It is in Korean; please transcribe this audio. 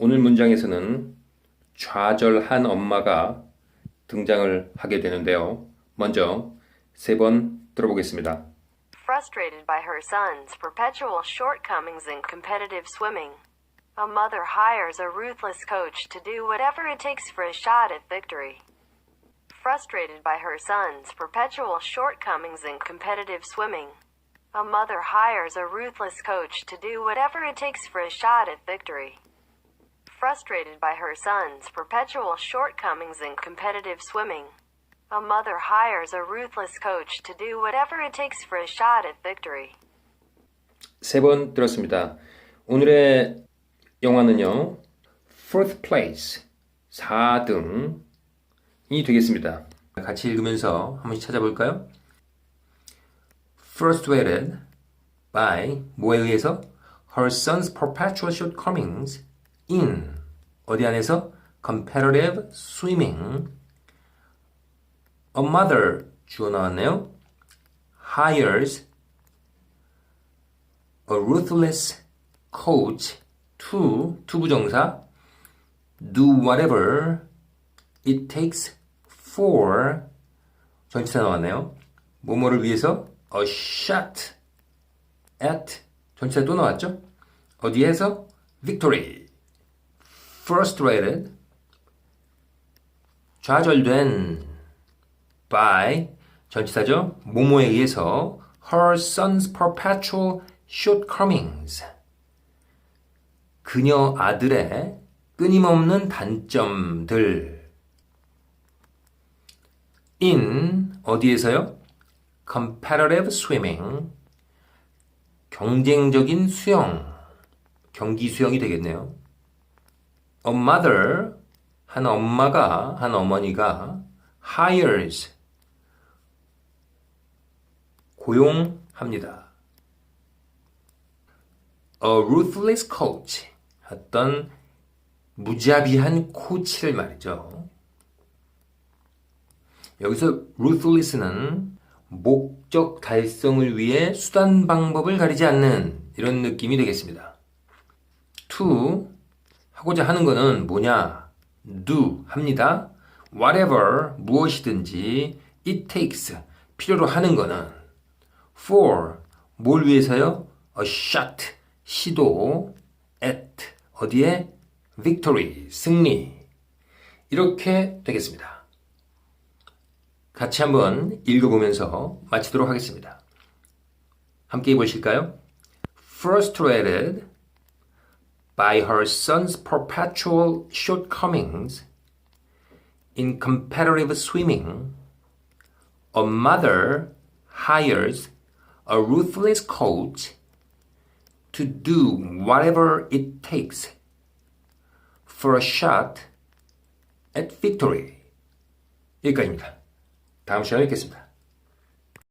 오늘 문장에서는 좌절한 엄마가 등장을 하게 되는데요. 먼저 세 번 들어보겠습니다. Frustrated by her son's perpetual shortcomings in competitive swimming, a mother hires a ruthless coach to do whatever it takes for a shot at victory. Frustrated by her son's perpetual shortcomings in competitive swimming, a mother hires a ruthless coach to do whatever it takes for a shot at victory. Frustrated by her son's perpetual shortcomings in competitive swimming, a mother hires a ruthless coach to do whatever it takes for a shot at victory. 세 번 들었습니다. 오늘의 영화는요. Fourth Place 4등이 되겠습니다. 같이 읽으면서 한 번씩 찾아볼까요? Frustrated by 뭐에 의해서 her son's perpetual shortcomings in 어디 안에서 competitive swimming a mother 주어 나왔네요. hires a ruthless coach to 투부정사 do whatever it takes for 전치사 나왔네요. 뭐뭐를 위해서 a shot at 전치사 또 나왔죠? 어디에서 victory frustrated 좌절된 by 전치사죠. 모모에 의해서 her son's perpetual shortcomings 그녀 아들의 끊임없는 단점들 in 어디에서요? competitive swimming 경쟁적인 수영 경기 수영이 되겠네요. A mother 한 엄마가 한 어머니가 hires 고용합니다. A ruthless coach 어떤 무자비한 코치를 말이죠. 여기서 ruthless는 목적 달성을 위해 수단 방법을 가리지 않는 이런 느낌이 되겠습니다. to 하고자 하는 거는 뭐냐? do 합니다. whatever 무엇이든지 it takes 필요로 하는 거는 for 뭘 위해서요? a shot 시도 at 어디에 victory 승리 이렇게 되겠습니다. 같이 한번 읽어보면서 마치도록 하겠습니다. 함께 해보실까요? Frustrated by her son's perpetual shortcomings in competitive swimming, a mother hires a ruthless coach to do whatever it takes for a shot at victory. 여기까지입니다. 다음 시간에 뵙겠습니다.